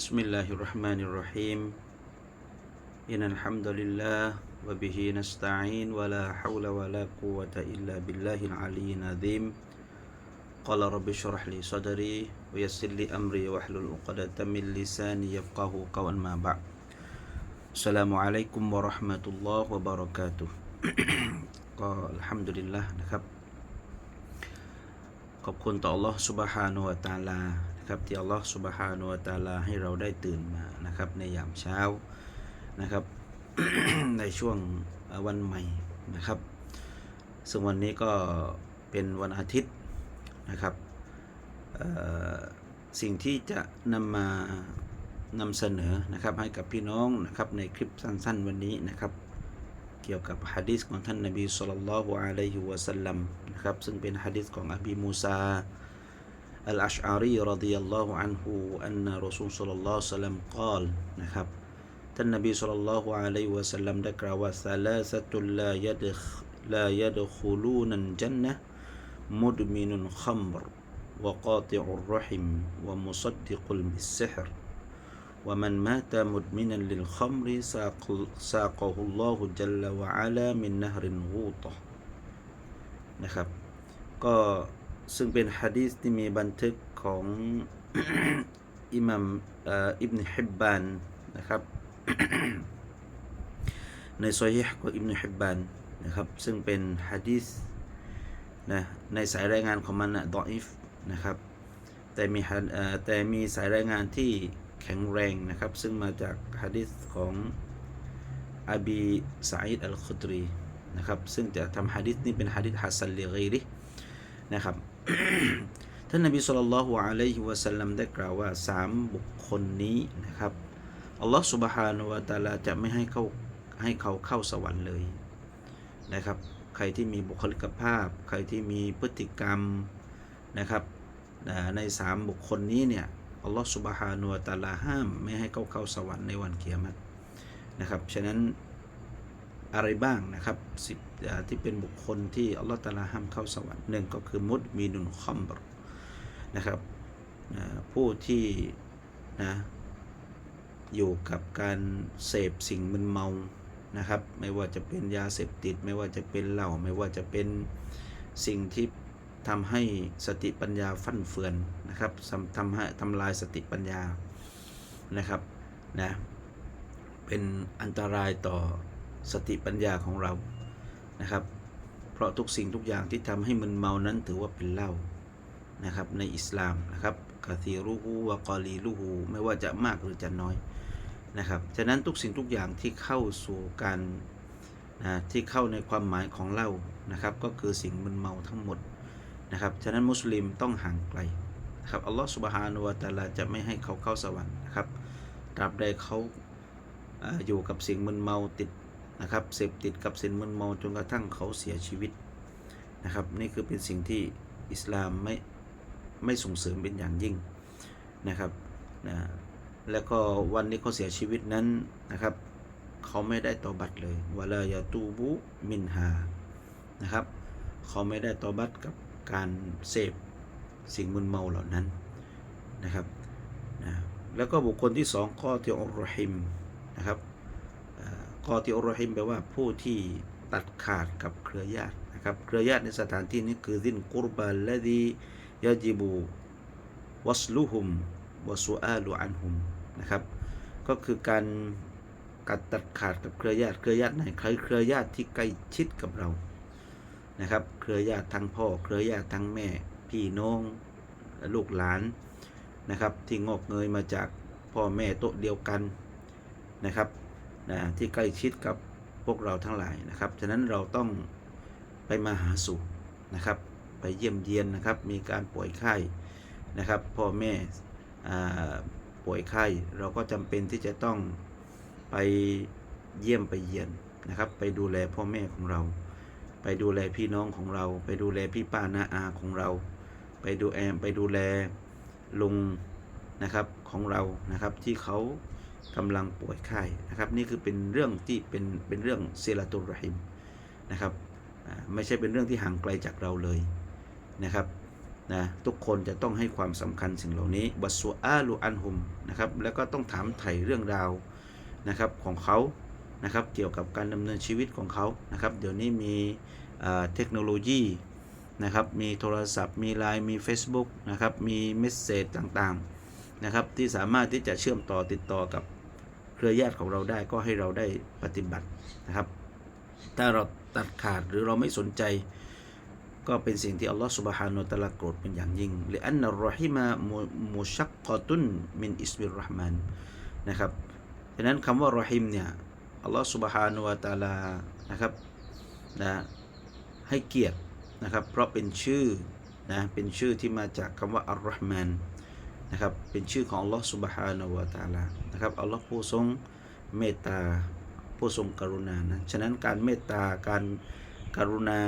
بسم الله الرحمن الرحيم إن الحمد لله وبه نستعين ولا حول ولا قوة إلا بالله العلي العظيم قال رب اشرح لي صدري ويسر لي أمري واحلل عقدة من لساني يفقه قولا ما بعد السلام عليكم ورحمة الله وبركاته ก็อัลฮัมดุลิลละนะครับ ขอบคุณต่อ Allah Subhanahu wa Taala นะครับที่ Allah Subhanahu wa Taala ให้เราได้ตื่นมานะครับในยามเช้านะครับในช่วงวันใหม่นะครับ ซึ่งวันนี้ก็เป็นวันอาทิตย์นะครับสิ่งที่จะนำมานำเสนอนะครับให้กับพี่น้องนะครับในคลิปสั้นๆวันนี้นะครับเกี่ยวกับฮะดีษของท่านนบีสุลต่านละฮ์อะลัยฮิวะสัลลัมนะครับซึ่งเป็นฮะดีษของอบีมูซา อัลอัชอารีรดิยัลลอฮุอันฮุอันนะรอซูลสุลลัลลอฮุสัลลัมกล่าวนะครับท่านนบีสุลต่านละฮ์อะลัยฮิวะสัลลัมได้กล่าวว่าซาลาสตุลลายัดลายัดคุลูนันจันนะมุดมินุนขัมร وقاطع الرحم ومصدق بالسحر ومن مات مدمنا للخمر ساق ساقه الله جل وعلا من نهر غوطة นะครับ ก็ ซึ่งเป็นฮะดีษที่มีบันทึกของอิหมัมอิบนฮิบบานนะครับในซอยห์ของอิบนฮิบบานนะครับซึ่งเป็นฮะดีษนะในสายรายงานของมันนะดออิฟนะครับแต่มีฮะเอ่อแต่มีสายรายงานที่แข็งแรงนะครับซึ่งมาจากฮะดิษของอบีซาอิดอัลคุตรีนะครับซึ่งจะทำฮะดิษนี้เป็นฮะดิษฮัสซันลิกีรินะครับ ท่านนบีสุลต่านละฮ์อะลัยฮิวะสัลลัมได้กล่าวว่าสามบุคคลนี้นะครับอัลลอฮ์สุบฮานุวะตาลาจะไม่ให้เขาให้เขาเข้าสวรรค์เลยนะครับ ใครที่มีบุคลิกภาพ ใครที่มีพฤติกรรมนะครับในสามบุคคลนี้เนี่ยอัลลอฮ์สุบฮานุวะตาลาห้ามไม่ให้เขาเข้าสวรรค์ในวันเกียรตินะครับฉะนั้น อะไรบ้างนะครับสิบที่เป็นบุคคลที่อัลลอฮฺตาลาห้ามเข้าสวรรค์หนึ่งก็คือมุดมีนุนคอมบรนะครับผู้ที่นะอยู่กับการเสพสิ่งมึนเมานะครับ ไม่ว่าจะเป็นยาเสพติด ไม่ว่าจะเป็นเหล้าไม่ว่าจะเป็นสิ่งที่ทำให้สติปัญญาฟั่นเฟือนนะครับทำให้ทำลายสติปัญญานะครับนะเป็นอันตรายต่อ สติปัญญาของเรานะครับ เพราะทุกสิ่งทุกอย่างที่ทำให้มึนเมานั้นถือว่าเป็นเหล้านะครับในอิสลามนะครับกาซีรูฮูวะกอลีลูฮูไม่ว่าจะมากหรือจะน้อยนะครับฉะนั้นทุกสิ่งทุกอย่างที่เข้าสู่การนะที่เข้าในความหมายของเหล้านะครับก็คือสิ่งมึนเมาทั้งหมดนะครับฉะนั้นมุสลิมต้องห่างไกลนะครับอัลลอฮฺสุบฮานุวะตะอาลาจะไม่ให้เขาเข้าสวรรค์นะครับตราบใดเขาอยู่กับสิ่งมึนเมาติด นะครับเสพติดกับสิ่งมึนเมาจนกระทั่งเขาเสียชีวิตนะครับ นี่คือเป็นสิ่งที่อิสลามไม่ไม่ส่งเสริมเป็นอย่างยิ่งนะครับนะแล้วก็วันนี้เขาเสียชีวิตนั้นนะครับ เขาไม่ได้ตอบัตเลยวะลายาตูบุมินฮานะครับ เขาไม่ได้ตอบัตกับการเสพสิ่งมึนเมาเหล่านั้นนะครับนะแล้วก็บุคคลที่สองกอติอรหิมนะครับ กอติอรหิมแปลว่าผู้ที่ตัดขาดกับเครือญาตินะครับ เครือญาติในสถานที่นี้คือดินกุรบาลและดียาจิบูวัสลุฮุมวสุอาลุอันฮุมนะครับ ก็คือการการตัดขาดกับเครือญาติเครือญาติไหนใครเครือญาติที่ใกล้ชิดกับเรานะครับ เครือญาติทั้งพ่อ เครือญาติทั้งแม่ พี่น้องลูกหลานนะครับ ที่งอกเงยมาจากพ่อแม่โต๊ะเดียวกันนะครับ นะที่ใกล้ชิดกับพวกเราทั้งหลายนะครับ ฉะนั้นเราต้องไปมาหาสู่นะครับ ไปเยี่ยมเยียนนะครับ มีการป่วยไข้นะครับ พ่อแม่ป่วยไข้เราก็จำเป็นที่จะต้องไปเยี่ยมไปเยียนนะครับ ไปดูแลพ่อแม่ของเรา ไปดูแลพี่น้องของเรา ไปดูแลพี่ป้าน้าอาของเรา ไปดูแอมไปดูแลลุงนะครับของเรานะครับที่เขา กำลังป่วยไข้นะครับ นี่คือเป็นเรื่องที่เป็นเป็นเรื่องเซลาตุรหิมนะครับไม่ใช่เป็นเรื่องที่ห่างไกลจากเราเลยนะครับนะทุกคนจะต้องให้ความสำคัญสิ่งเหล่านี้บัสวอาลูอันฮุมนะครับแล้วก็ต้องถามไถ่เรื่องราวนะครับของเขานะครับเกี่ยวกับการดำเนินชีวิตของเขานะครับเดี๋ยวนี้มีเอ่อเทคโนโลยีนะครับมีโทรศัพท์มีไลน์มี Facebook นะครับมีเมสเซจต่างๆ นะครับที่สามารถที่จะเชื่อมต่อติดต่อกับเครือญาติของเราได้ก็ให้เราได้ปฏิบัตินะครับ ถ้าเราตัดขาดหรือเราไม่สนใจก็เป็นสิ่งที่อัลลอฮฺสุบฮานาตะลาโกรธเป็นอย่างยิ่งเลอันนรอฮิมามุชักกอตุนมินอิสมิรรห์มานนะครับฉะนั้นคำว่ารอฮิมเนี่ยอัลลอฮฺสุบฮานาวะตะลานะครับนะให้เกียรตินะครับ เพราะเป็นชื่อนะเป็นชื่อที่มาจากคำว่าอัลลอฮ์มาน นะครับเป็นชื่อของอัลลอฮฺสุบฮานาวะตาลานะครับอัลลอฮ์ผู้ทรงเมตตาผู้ทรงกรุณานะฉะนั้นการเมตตาการกรุณา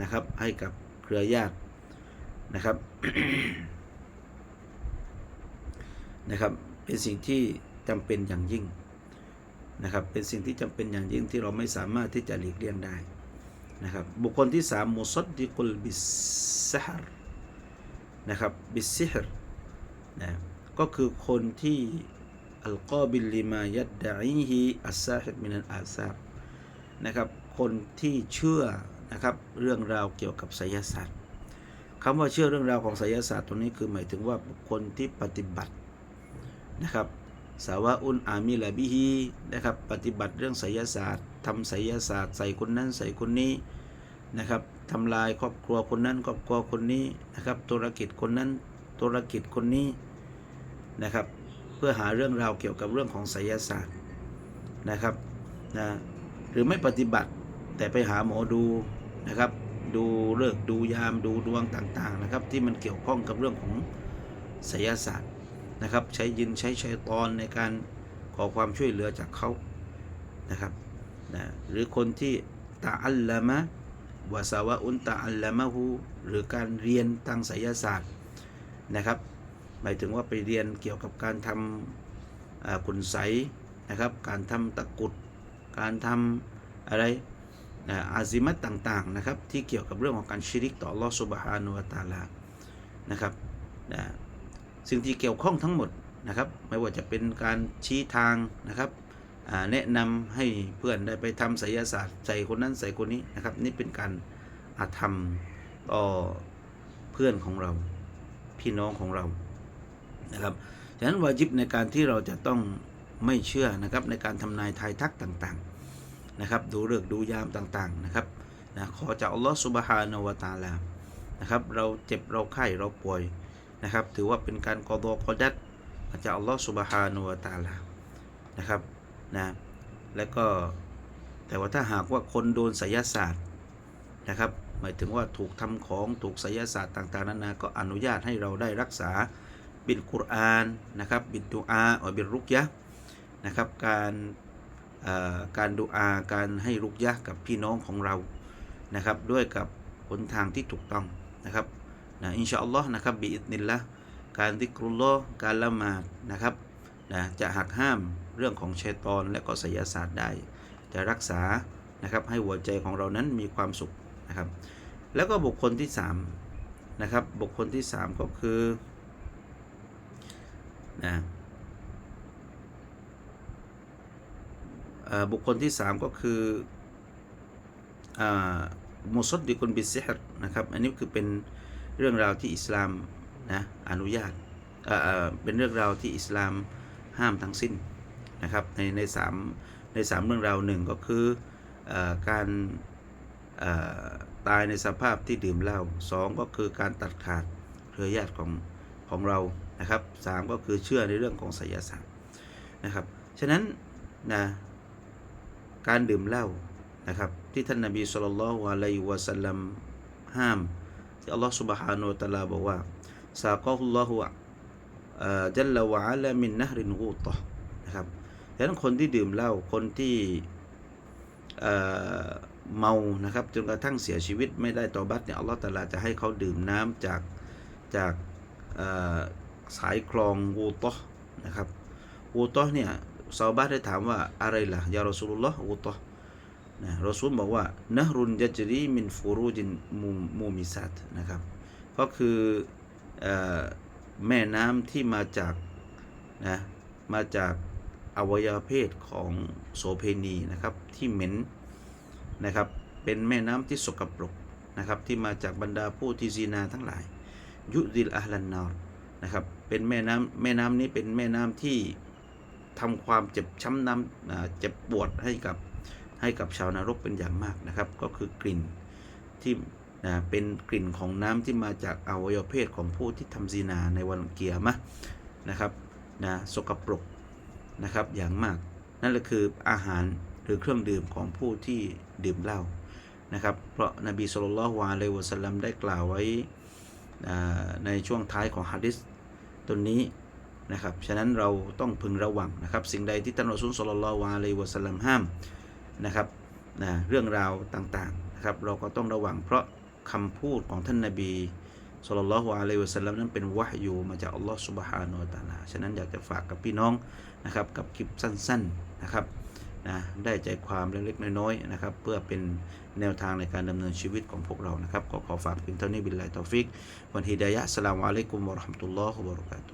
นะครับให้กับเครือญาตินะครับนะครับเป็นสิ่งที่จำเป็นอย่างยิ่งนะครับเป็นสิ่งที่จำเป็นอย่างยิ่งที่เราไม่สามารถที่จะหลีกเลี่ยงได้นะครับบุคคลที่สามมุซัดดิกุลบิสซฮรนะครับบิสซิฮร นะก็คือคนที่อัลกอบิลิมายัดดะอีฮีอัสซาฮิดมินันอาซาบนะครับคนที่เชื่อนะครับเรื่องราวเกี่ยวกับไสยศาสตร์คำว่าเชื่อเรื่องราวของไสยศาสตร์ตรงนี้คือหมายถึงว่าบุคคลที่ปฏิบัตินะครับสาวะอุนอามิลาบิฮีนะครับปฏิบัติเรื่องไสยศาสตร์ทำไสยศาสตร์ ใส่คนนั้นใส่คนนี้นะครับทำลายครอบครัวคนนั้นครอบครัวคนนี้นะครับธุรกิจคนนั้น ธุรกิจคนนี้นะครับ เพื่อหาเรื่องราวเกี่ยวกับเรื่องของไสยศาสตร์นะครับนะหรือไม่ปฏิบัติแต่ไปหาหมอดูนะครับ ดูเลิกดูยามดูดวงต่างๆนะครับ ที่มันเกี่ยวข้องกับเรื่องของไสยศาสตร์นะครับ ใช้ยินใช้ชัยตอนในการขอความช่วยเหลือจากเขานะครับนะหรือคนที่ตาอัลละมะวาสาวะอุนตาอัลละมะฮูหรือการเรียนทางไสยศาสตร์ นะครับ หมายถึงว่าไปเรียนเกี่ยวกับการทำอ่าคุณไสนะครับ การทำตะกุด การทำอะไรอาซิมัตต่างๆนะครับที่เกี่ยวกับเรื่องของการชิริกต่อลอสุบฮานุวตาลานะครับนะสิ่งที่เกี่ยวข้องทั้งหมดนะครับไม่ว่าจะเป็นการชี้ทางนะครับแนะนำให้เพื่อนได้ไปทำไสยศาสตร์ใส่คนนั้นใส่คนนี้นะครับนี่เป็นการอาธรรมต่อเพื่อนของเรา พี่น้องของเรานะครับฉะนั้นวาจิบในการที่เราจะต้องไม่เชื่อนะครับในการทำนายทายทักต่างๆนะครับ ดูเลือกดูยามต่างๆนะครับนะขอจากอัลลอฮฺสุบฮานาวตาลานะครับ เราเจ็บเราไข้เราป่วยนะครับ ถือว่าเป็นการกอดอกอดัดมาจากอัลลอฮฺสุบฮานุวตาลานะครับนะแล้วก็แต่ว่าถ้าหากว่าคนโดนไสยศาสตร์นะครับ หมายถึงว่าถูกทำของถูกไสยศาสตร์ต่างๆนานาก็อนุญาตให้เราได้รักษาบิดกุรอานนะครับบิดดูอาอบิดรุกยะนะครับการอ่อการดูอาการให้รุกยะกับพี่น้องของเรานะครับด้วยกับหนทางที่ถูกต้องนะครับนะอินชาอัลลอฮ์นะครับบิอิดนิลละการดิกรุลลอการละหมาดนะครับนะจะหักห้ามเรื่องของชัยตอนและก็ไสยศาสตร์ได้ จะรักษานะครับให้หัวใจของเรานั้นมีความสุข นะครับ แล้วก็บุคคลที่สามนะครับ บุคคลที่สามก็คือนะบุคคลที่สามก็คือมุสดดิกุนบิสซิฮรนะครับ อันนี้คือเป็นเรื่องราวที่อิสลามนะอนุญาตเเป็นเรื่องราวที่อิสลามห้ามทั้งสิ้นนะครับในในสามในสามเรื่องราวหนึ่งก็คืออการ ตายในสภาพที่ดื่มเหล้าสองก็คือการตัดขาดเครือญาติของของเรานะครับสามก็คือเชื่อในเรื่องของไสยศาสตร์นะครับฉะนั้นนะการดื่มเหล้านะครับที่ท่านนบีสุลต่านละฮ์อะลัยฮิวะสัลลัมห้าม ที่อัลลอฮฺ سبحانه และ تعالى บอกว่าซากัลลอฮฺจัลลวะอัลามินนะฮรินกูตะนะครับดังนั้นคนที่ดื่มเหล้าคนที่ เมานะครับจนกระทั่งเสียชีวิตไม่ได้ตอบัตเนี่ยอัลลอฮฺตะลาจะให้เขาดื่มน้ำจากจากสายคลองวูตะนะครับวูตะเนี่ยซาวบาได้ถามว่าอะไรล่ะยารอสูลุลลอฮ์วูตะนะรอซูลบอกว่านะรุนยัจรีมินฟูรูจินมูมูมิซัตนะครับก็คือเอ่อแม่น้ำที่มาจากนะมาจากอวัยวะเพศของโสเพณีนะครับที่เหม็น นะครับเป็นแม่น้ำที่สกปรกนะครับที่มาจากบรรดาผู้ที่ซีนาทั้งหลาย ยุดิลอัลลันนารนะครับเป็นแม่น้ำแม่น้ำนี้เป็นแม่น้ำที่ทำความเจ็บช้ำน้ำเจ็บปวดให้กับให้กับชาวนรกเป็นอย่างมากนะครับ ก็คือกลิ่นที่นะเป็นกลิ่นของน้ำที่มาจากอวัยวะเพศของผู้ที่ทำซีนาในวันเกียร์มะนะครับนะสกปรกนะครับอย่างมาก นั่นแหละคืออาหาร รือเครื่องดื่มของผู้ที่ดื่มเหล้านะครับ เพราะนบีสุลต่านละวะอะลัยฮิวะสัลลัมได้กล่าวไว้ในช่วงท้ายของฮะดิษตัวนี้นะครับ ฉะนั้นเราต้องพึงระวังนะครับ สิ่งใดที่ท่านรอซูลศ็อลลัลลอฮุอะลัยฮิวะสัลลัมห้ามนะครับนะเรื่องราวต่างๆนะครับ เราก็ต้องระวังเพราะคำพูดของท่านนบีศ็อลลัลลอฮุอะลัยวะสัลลัมนั้นเป็นวะฮยูมาจากอัลลอฮ์ซุบฮานะฮูวะตะอาลา ฉะนั้นอยากจะฝากกับพี่น้องนะครับกับคลิปสั้นๆนะครับ นะได้ใจความเล็กๆน้อยๆนะครับ เพื่อเป็นแนวทางในการดำเนินชีวิตของพวกเรานะครับ ก็ขอฝากเพียงเท่านี้บิลลาฮิตอฟิกวันฮิดายะห์อัสลามอะลัยกุมวะราะห์มะตุลลอฮ์วะบะเราะกาตุ